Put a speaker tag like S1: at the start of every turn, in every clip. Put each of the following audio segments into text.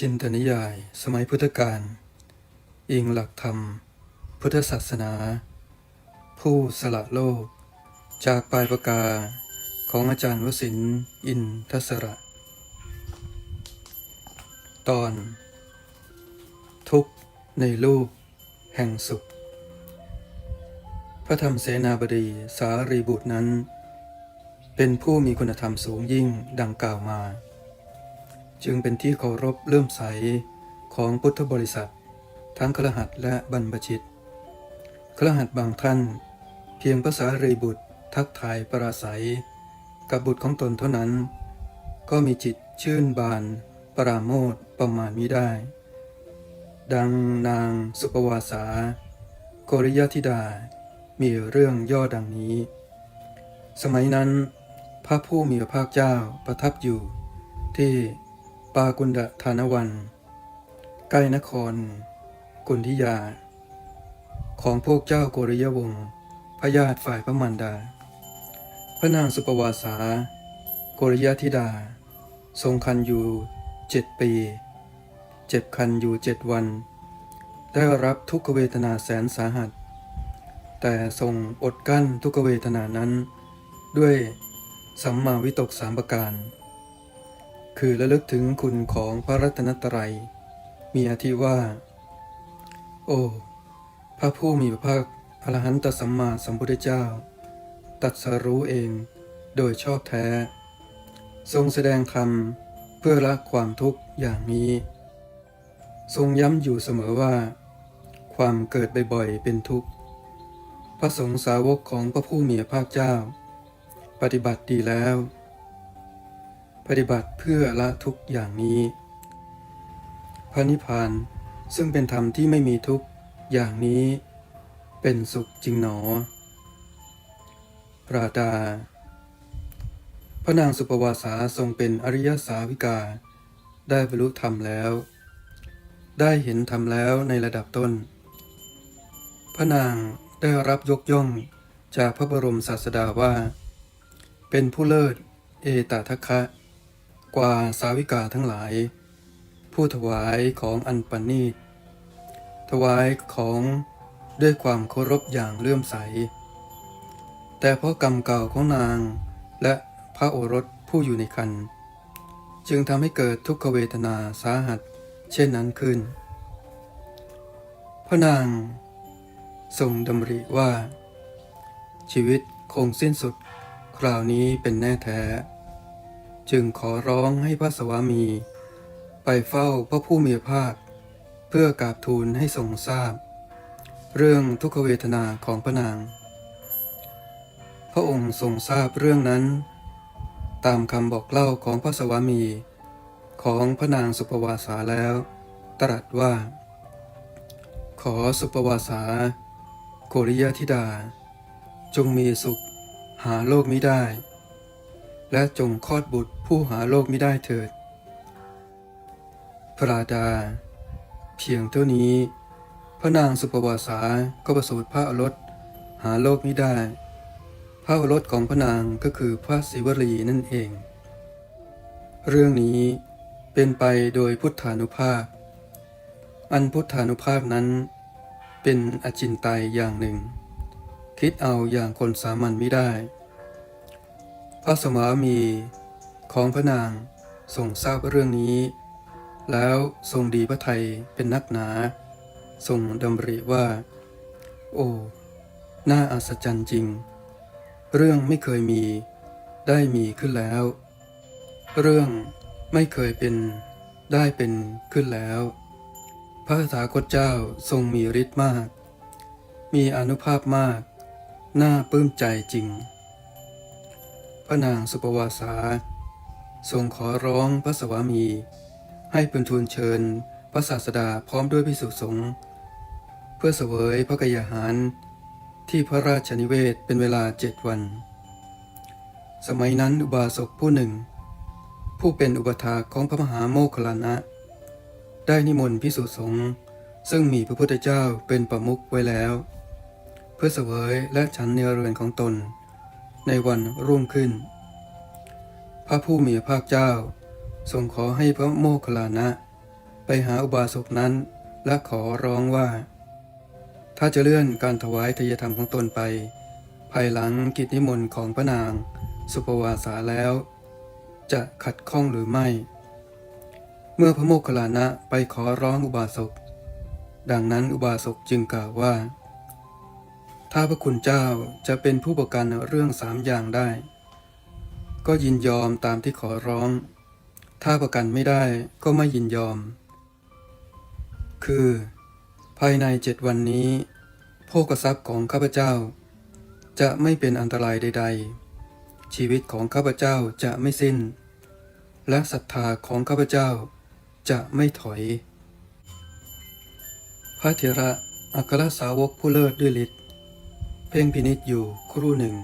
S1: จินตนิยาย สมัยพุทธกาลอิงหลักธรรม พุทธศาสนา ผู้สละโลก จากปลายปากกาของอาจารย์วสินอินทศระ ตอน ทุกในลูกแห่งสุข พระธรรมเสนาบดีสารีบุตรนั้น เป็นผู้มีคุณธรรมสูงยิ่งดังกล่าวมา จึงเป็นที่เคารพเลื่อมใสของพุทธบริษัท ทั้งครหัสและบรรพชิตครหัสบางท่าน เพียงภาษารีบุตรทักทายปราศัย กับบุตรของตนเท่านั้น ก็มีจิตชื่นบาน ปราโมทประมาณมิได้ ดังนางสุปวาสาโกริยธิดา มีเรื่องย่อดังนี้ สมัยนั้น พระผู้มีพระภาคเจ้าประทับอยู่ที่ ปากุณดทานวันใกล้นคร กุนทิยา ของพวกเจ้าโกริยวงศ์พระญาติฝ่ายพระมารดา พระนางสุปวาสา โกริยธิดา ทรงคันอยู่เจ็ดปี เจ็บคันอยู่เจ็ดวัน ได้รับทุกขเวทนาแสนสาหัส แต่ทรงอดกั้นทุกขเวทนานั้น ด้วยสัมมาวิตกสามประการ คือระลึกถึงคุณของพระรัตนตรัย มีอาทิว่า โอ้ พระผู้มีพระภาคอรหันตสัมมาสัมพุทธเจ้า ตัดสรู้เองโดยชอบแท้ ทรงแสดงธรรมเพื่อละความทุกข์อย่างนี้ ทรงย้ำอยู่เสมอว่า ความเกิดบ่อยๆเป็นทุกข์ พระสงฆ์สาวกของพระผู้มีพระภาคเจ้า ปฏิบัติดีแล้ว ปฏิบัติเพื่อละทุกอย่างนี้ พระนิพพานซึ่งเป็นธรรมที่ไม่มีทุกอย่างนี้ เป็นสุขจริงหนอ ปราดา พระนางสุปวาสาทรงเป็นอริยสาวิกา ได้บรรลุธรรมแล้ว ได้เห็นธรรมแล้วในระดับต้น พระนางได้รับยกย่องจากพระบรมศาสดาว่า เป็นผู้เลิศเอตทัคคะ กว่าสาวิกาทั้งหลาย ผู้ถวายของอันปณีตถวายของด้วยความเคารพอย่างเลื่อมใส แต่เพราะกรรมเก่าของนางและพระโอรสผู้อยู่ในคัน จึงทำให้เกิดทุกขเวทนาสาหัสเช่นนั้นขึ้น พระนางทรงดำริว่า ชีวิตคงสิ้นสุด คราวนี้เป็นแน่แท้ จึงขอร้องให้พระสวามี ไปเฝ้าพระผู้มีพระภาค เพื่อกราบทูลให้ทรงทราบ เรื่องทุกขเวทนาของพระนาง พระองค์ทรงทราบเรื่องนั้น ตามคำบอกเล่าของพระสวามี ของพระนางสุปวาสาแล้ว ตรัสว่า ขอสุปวาสาโกริยธิดา จงมีสุขหาโลกมิได้ และจงคลอดบุตร ผู้หาโลกมิได้เถิด พระราดา เพียงเท่านี้ พระนางสุปวาสาก็ประสูติพระอรสหาโลกมิได้ พระอรสของพระนางก็คือพระศิวลีนั่นเอง เรื่องนี้เป็นไปโดยพุทธานุภาพ อันพุทธานุภาพนั้นเป็นอจินไตยอย่างหนึ่ง คิดเอาอย่างคนสามัญไม่ได้ พระสมามี ของพระนางทรงทราบเรื่องนี้ แล้วทรงดีพระไทยเป็นนักหนา ทรงดำริว่า โอ้น่าอัศจรรย์จริง เรื่องไม่เคยมีได้มีขึ้นแล้ว เรื่องไม่เคยเป็นได้เป็นขึ้นแล้ว พระสาคตเจ้าทรงมีฤทธิ์มาก มีอนุภาพมาก น่าปลื้มใจจริง พระนางสุปวาสา ทรงขอร้องพระสวามี ให้เป็นทูลเชิญ พระศาสดาพร้อมด้วยพิสุสงฆ์เพื่อเสวยพระกยาหาร ที่พระราชนิเวศเป็นเวลาเจ็ดวัน สมัยนั้นอุบาสกผู้หนึ่ง ผู้เป็นอุปถาของพระมหาโมคคลานะ ได้นิมนต์พิสุสงฆ์ซึ่งมีพระพุทธเจ้าเป็นประมุขไว้แล้ว เพื่อเสวยและฉันเนื้อเรือนของตน ในวันรุ่งขึ้น พระผู้มีพระเจ้า ทรงขอให้พระโมคคัลลานะ ไปหาอุบาสกนั้น และขอร้องว่า ถ้าจะเลื่อนการถวายทายธรรมของตนไป ภายหลังกิจนิมนต์ของพระนาง สุปวาสาแล้ว จะขัดข้องหรือไม่ เมื่อพระโมคคัลลานะไปขอร้องอุบาสก ดังนั้นอุบาสกจึงกล่าวว่า ถ้าพระคุณเจ้าจะเป็นผู้ประกันเรื่องสามอย่างได้ ก็ยินยอมตามที่ขอร้อง ถ้าประกันไม่ได้ก็ไม่ยินยอม คือ ภายในเจ็ดวันนี้โภกทรัพย์ของข้าพเจ้า จะไม่เป็นอันตรายใด ๆ ชีวิตของข้าพเจ้าจะไม่สิ้น และศรัทธาของข้าพเจ้าจะไม่ถอย พระเถระอัครสาวกผู้เลิศด้วยฤทธิ์เพ่งพินิษอยู่ครู่หนึ่ง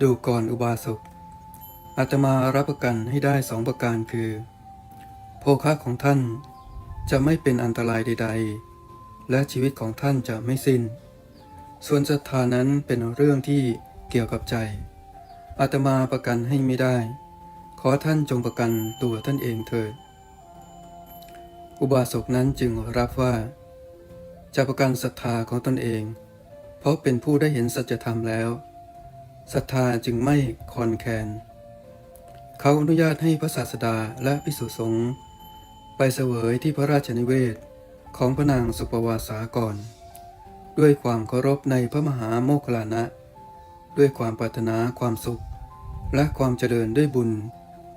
S1: ดูก่อนอุบาสก อาตมารับประกันให้ได้สองประการคือ โภคะของท่านจะไม่เป็นอันตรายใด ๆ และชีวิตของท่านจะไม่สิ้น ส่วนศรัทธานั้นเป็นเรื่องที่เกี่ยวกับใจ อาตมาประกันให้ไม่ได้ ขอท่านจงประกันตัวท่านเองเถิด อุบาสกนั้นจึงรับว่า จะประกันศรัทธาของตนเอง เพราะเป็นผู้ได้เห็นสัจธรรมแล้ว ศรัทธาจึงไม่คลอนแคลน เขาอนุญาตให้พระศาสดาและพิสุสงฆ์ไปเสวยที่พระราชนิเวศของพระนางสุปวาสาก่อน ด้วยความเคารพในพระมหาโมคคลลานะ ด้วยความปรารถนาความสุข และความเจริญด้วยบุญ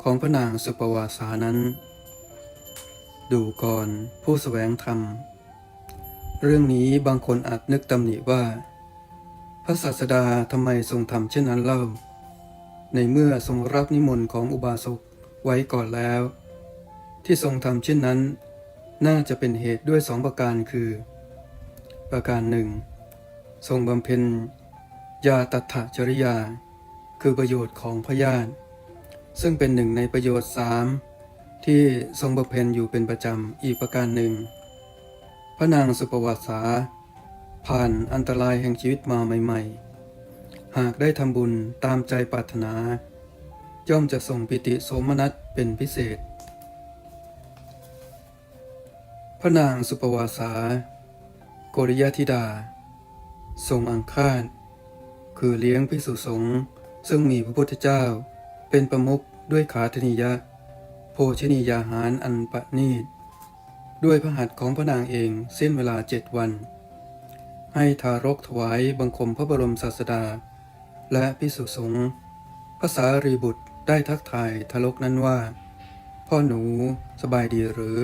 S1: ของพระนางสุปวาสานั้น ดูก่อนผู้สแสวงธรรม เรื่องนี้บางคนอาจนึกตำหนิว่า พระศาสดาทำไมทรงทำเช่นนั้นเล่า ในเมื่อทรงรับนิมนต์ของอุบาสกไว้ก่อนแล้ว ที่ทรงทำเช่นนั้น น่าจะเป็นเหตุด้วยสองประการคือ ประการหนึ่งทรงบำเพ็ญยาตัถจริยา คือประโยชน์ของพยาธิซึ่งเป็นหนึ่งในประโยชน์สามที่ทรงบำเพ็ญอยู่เป็นประจำอีกประการหนึ่ง พระนางสุปวัสสาผ่านอันตรายแห่งชีวิตมาใหม่ ๆ หากได้ทำบุญตามใจปรารถนา ย่อมจะส่งปิติโสมนัสเป็นพิเศษ พระนางสุปวาสา โกริยธิดา ทรงอังคาดคือเลี้ยงพิสุสงฆ์ซึ่งมีพระพุทธเจ้า เป็นประมุขด้วยขาธนิยะ โภชนียาหารอันประณีตด้วยพระหัตถ์ของพระนางเองสิ้นเวลาเจ็ดวัน ให้ทารกถวายบังคมพระบรมศาสดา และพิสุสงฆ์ภาษารีบุตรได้ทักทายทารกนั้นว่า พ่อหนูสบายดีหรือ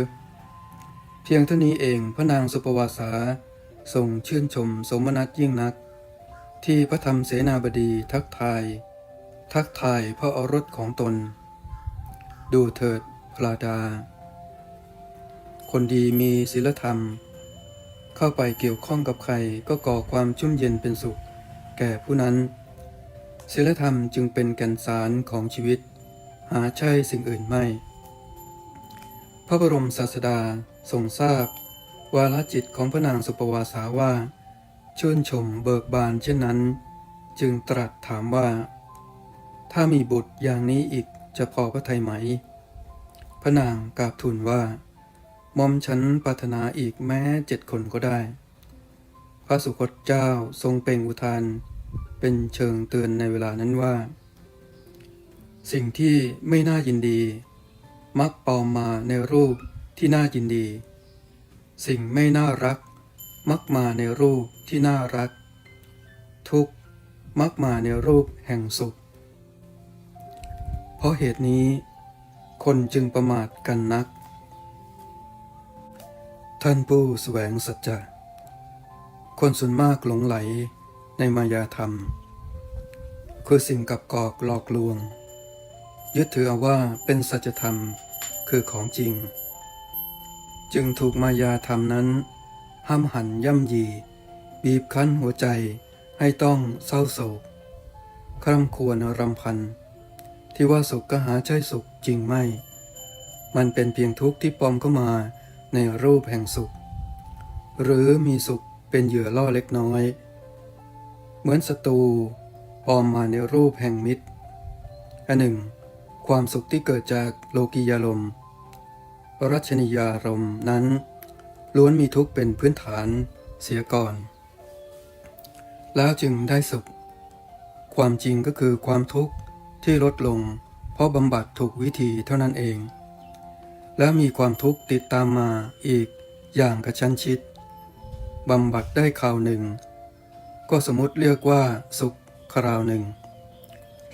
S1: เพียงเท่านี้เองพระนางสุปวาสาทรงชื่นชมสมนัตยิ่งนัก ที่พระธรรมเสนาบดีทักทาย ทักทายพระอรสของตน ดูเถิดพลาดา คนดีมีศีลธรรม เข้าไปเกี่ยวข้องกับใครก็ก่อความชุ่มเย็นเป็นสุข แก่ผู้นั้น ศีลธรรมจึงเป็นแก่นสารของชีวิต หาใช่สิ่งอื่นไม่ พระบรมศาสดาทรงทราบ วาลจิตของพระนางสุปวาสาว่า ชื่นชมเบิกบานเช่นนั้น จึงตรัสถามว่า ถ้ามีบุตรอย่างนี้อีกจะพอพระทัยไหม พระนางกราบทูลว่ามอมฉันปรารถนาอีกแม้เจ็ดคนก็ได้ พระสุคตเจ้าทรงเป่งอุทาน เป็นเชิงเตือนในเวลานั้นว่า สิ่งที่ไม่น่ายินดี มักปลอมมาในรูปที่น่ายินดี สิ่งไม่น่ารัก มักมาในรูปที่น่ารัก ทุกมักมาในรูปแห่งสุข เพราะเหตุนี้ คนจึงประมาทกันนัก ท่านผู้แสวงสัจจะคนส่วนมากหลงไหล ในมายาธรรม คือสิ่งกับกอกหลอกลวง ยึดถือว่าเป็นสัจธรรมคือของจริง จึงถูกมายาธรรมนั้น ห้ามหันย่ำยี บีบคั้นหัวใจให้ต้องเศร้าโศก คร่ำควรรำพัน ที่ว่าสุขก็หาใช่สุขจริงไม่ มันเป็นเพียงทุกข์ที่ปลอมเข้ามาในรูปแห่งสุข หรือมีสุขเป็นเหยื่อล่อเล็กน้อย เหมือนศัตรูปลอมมาในรูปแห่งมิตร อันหนึ่ง ความสุขที่เกิดจากโลกียาลมรัชนียารมนั้น ล้วนมีทุกข์เป็นพื้นฐานเสียก่อน แล้วจึงได้สุข ความจริงก็คือความทุกข์ที่ลดลง เพราะบำบัดถูกวิธีเท่านั้นเอง แล้วมีความทุกข์ติดตามมาอีกอย่างกระชั้นชิดบำบัดได้คราวหนึ่ง ก็สมมติเรียกว่าสุขคราวหนึ่ง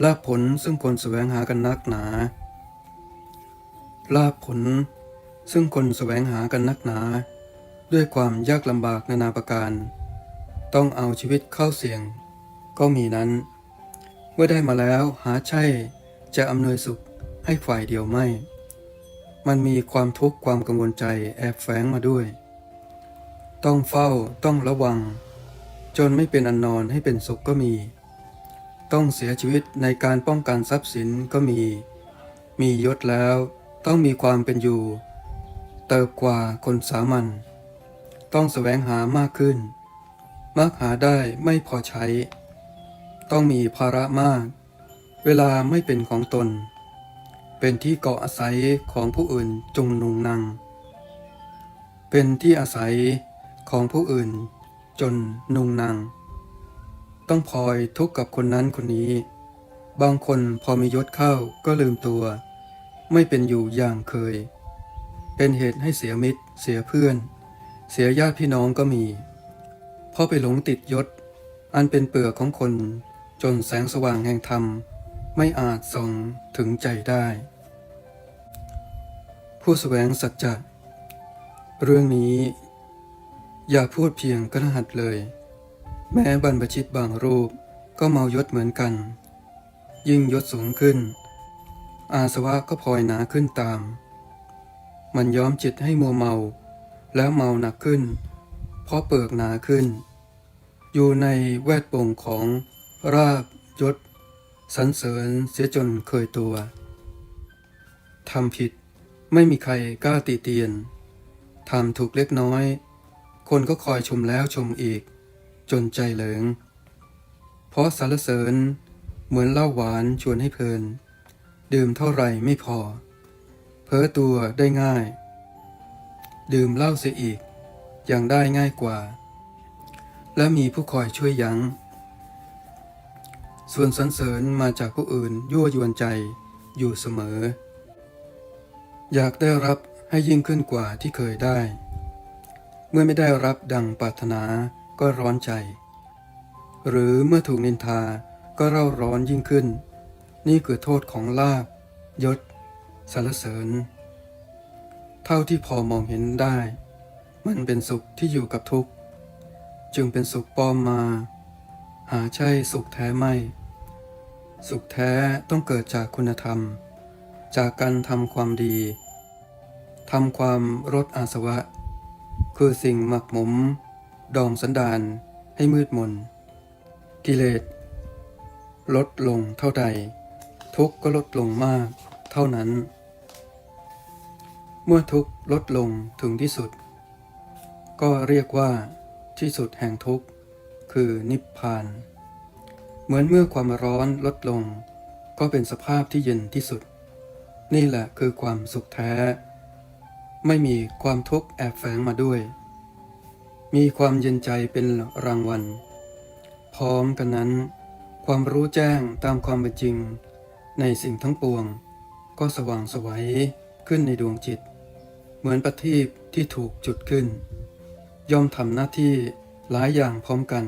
S1: ลาภผลซึ่งคนแสวงหากันนักหนา ลาภผลซึ่งคนแสวงหากันนักหนา ด้วยความยากลำบากนานาประการ ต้องเอาชีวิตเข้าเสี่ยง ก็มีนั้น เมื่อได้มาแล้วหาใช่จะอำนวยสุขให้ฝ่ายเดียวไม่ มันมีความทุกข์ความกังวลใจแอบแฝงมาด้วย ต้องเฝ้าต้องระวัง จนไม่เป็นอันนอนให้เป็นสุขก็มี ต้องเสียชีวิตในการป้องกันทรัพย์สินก็มี มียศแล้วต้องมีความเป็นอยู่ เติบกว่าคนสามัญต้องแสวงหามากขึ้น มากหาได้ไม่พอใช้ ต้องมีภาระมาก เวลาไม่เป็นของตน เป็นที่เกาะอาศัยของผู้อื่นจงนุงนัง เป็นที่อาศัยของผู้อื่น จนนุงนังต้องพลอยทุกข์กับคนนั้นคนนี้ บางคนพอมียศเข้าก็ลืมตัว ไม่เป็นอยู่อย่างเคย เป็นเหตุให้เสียมิตร เสียเพื่อน เสียญาติพี่น้องก็มีเพราะไปหลงติดยศ อันเป็นเปลือกของคนจนแสงสว่างแห่งธรรม ไม่อาจส่องถึงใจได้ ผู้แสวงสัจจะเรื่องนี้ อย่าพูดเพียงกระหัดเลย แม้บรรพชิตบางรูปก็เมายศเหมือนกัน ยิ่งยศสูงขึ้น อาสวะก็พลอยหนาขึ้นตาม มันย้อมจิตให้มัวเมา แล้วเมาหนักขึ้น เพราะเปลือกหนาขึ้น อยู่ในแวดวงของราบยศสรรเสริญเสียจนเคยตัวทำผิดไม่มีใครกล้าตีเตียนทำถูกเล็กน้อย คนก็คอยชมแล้วชมอีก จนใจเหลิง เพราะสรรเสริญเหมือนเหล้าหวานชวนให้เพลิน ดื่มเท่าไหร่ไม่พอ เพ้อตัวได้ง่าย ดื่มเหล้าเสียอีกยังได้ง่ายกว่า และมีผู้คอยช่วยยัง้ง ส่วนสรรเสริญมาจากผู้อื่นยั่วยวนใจอยู่เสมอ อยากได้รับให้ยิ่งขึ้นกว่าที่เคยได้ เมื่อไม่ได้รับดังปรารถนาก็ร้อนใจ หรือเมื่อถูกนินทาก็เร่าร้อนยิ่งขึ้น นี่คือโทษของลาบยศสรรเสริญ เท่าที่พอมองเห็นได้ มันเป็นสุขที่อยู่กับทุกข์ จึงเป็นสุขปลอมมา หาใช่สุขแท้ไม่ สุขแท้ต้องเกิดจากคุณธรรม จากการทำความดีทำความลดอาสวะ คือสิ่งหมักหมม ดองสันดานให้มืดมน กิเลส ลดลงเท่าใด ทุกข์ก็ลดลงมากเท่านั้น เมื่อทุกข์ลดลงถึงที่สุด ก็เรียกว่าที่สุดแห่งทุกข์คือนิพพาน เหมือนเมื่อความร้อนลดลง ก็เป็นสภาพที่เย็นที่สุด นี่แหละคือความสุขแท้ ไม่มีความทุกข์แอบแฝงมาด้วย มีความเย็นใจเป็นรางวัล พร้อมกันนั้น ความรู้แจ้งตามความเป็นจริง ในสิ่งทั้งปวง ก็สว่างไสวัยขึ้นในดวงจิต เหมือนประทีปที่ถูกจุดขึ้น ย่อมทำหน้าที่หลายอย่างพร้อมกัน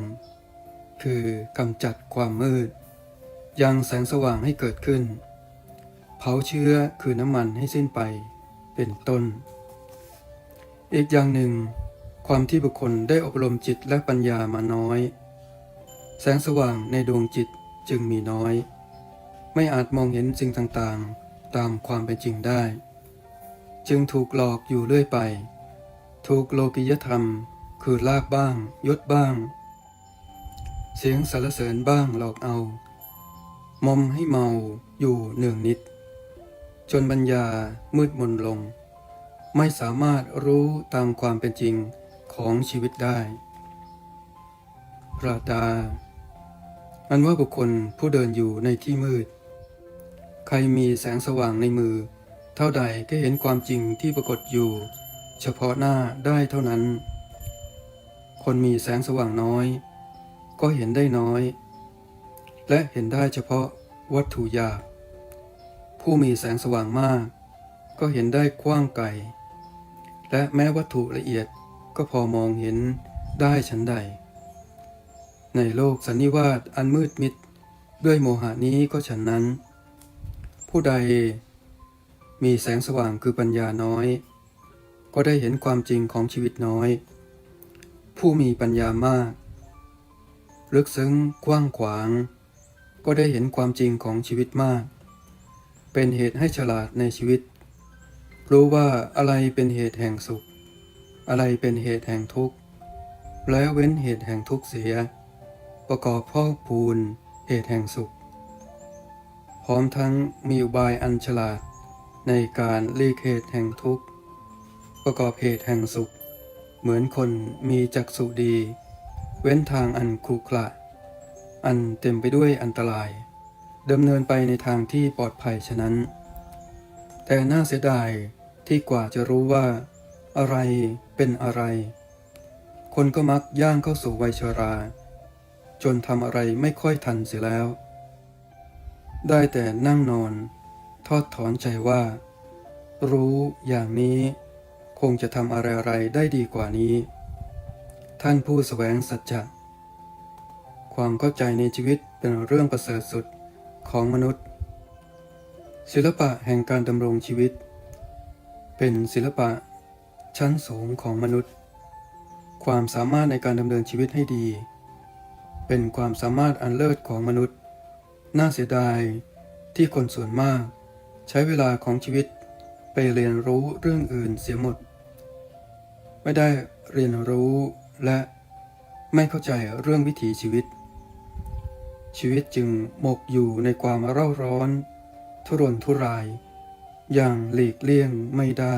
S1: คือกำจัดความมืด ยังแสงสว่างให้เกิดขึ้น เผาเชื้อคือน้ำมันให้สิ้นไป เป็นต้น อีกอย่างหนึ่ง ความที่บุคคลได้อบรมจิตและปัญญามาน้อย แสงสว่างในดวงจิตจึงมีน้อย ไม่อาจมองเห็นสิ่งต่างๆ ตามความเป็นจริงได้ จึงถูกหลอกอยู่เรื่อยไป ถูกโลกิยธรรม คือลาบบ้าง ยศบ้าง เสียงสรรเสริญบ้างหลอกเอา มอมให้เมาอยู่เนืองนิด จนปัญญามืดมนลง ไม่สามารถรู้ตามความเป็นจริงของชีวิตได้พระดามันว่าบุคคลผู้เดินอยู่ในที่มืด ใครมีแสงสว่างในมือ เท่าใดก็เห็นความจริงที่ปรากฏอยู่ เฉพาะหน้าได้เท่านั้น คนมีแสงสว่างน้อย ก็เห็นได้น้อย และเห็นได้เฉพาะวัตถุหยาบผู้มีแสงสว่างมาก ก็เห็นได้กว้างไกล และแม้วัตถุละเอียดก็พอมองเห็นได้ฉันใด ในโลกสันนิวาตอันมืดมิด ด้วยโมหะนี้ก็ฉันนั้น ผู้ใดมีแสงสว่างคือปัญญาน้อย ก็ได้เห็นความจริงของชีวิตน้อย ผู้มีปัญญามาก ลึกซึ้งกว้างขวาง ก็ได้เห็นความจริงของชีวิตมาก เป็นเหตุให้ฉลาดในชีวิต รู้ว่าอะไรเป็นเหตุแห่งสุข อะไรเป็นเหตุแห่งทุกข์ แล้วเว้นเหตุแห่งทุกข์เสีย ประกอบพอกพูนเหตุแห่งสุข พร้อมทั้งมีอุบายอันฉลาดในการเลีกเหตุแห่งทุกข์ ประกอบเหตุแห่งสุข เหมือนคนมีจักษุดี เว้นทางอันขรุขระอันเต็มไปด้วยอันตรายดำเนินไปในทางที่ปลอดภัยฉะนั้น แต่น่าเสียดายที่กว่าจะรู้ว่า อะไรเป็นอะไร คนก็มักย่างเข้าสู่วัยชรา จนทำอะไรไม่ค่อยทันเสียแล้ว ได้แต่นั่งนอน ทอดถอนใจว่า รู้อย่างนี้ คงจะทำอะไรๆได้ดีกว่านี้ ท่านผู้แสวงสัจจะความเข้าใจในชีวิตเป็นเรื่องประเสริฐสุดของมนุษย์ ศิลปะแห่งการดำรงชีวิต เป็นศิลปะชั้นสูงของมนุษย์ ความสามารถในการดำเนินชีวิตให้ดี เป็นความสามารถอันเลิศของมนุษย์ น่าเสียดายที่คนส่วนมาก ใช้เวลาของชีวิตไปเรียนรู้เรื่องอื่นเสียหมด ไม่ได้เรียนรู้และไม่เข้าใจเรื่องวิถีชีวิต ชีวิตจึงหมกอยู่ในความเร่าร้อน ทุรนทุราย อย่างหลีกเลี่ยงไม่ได้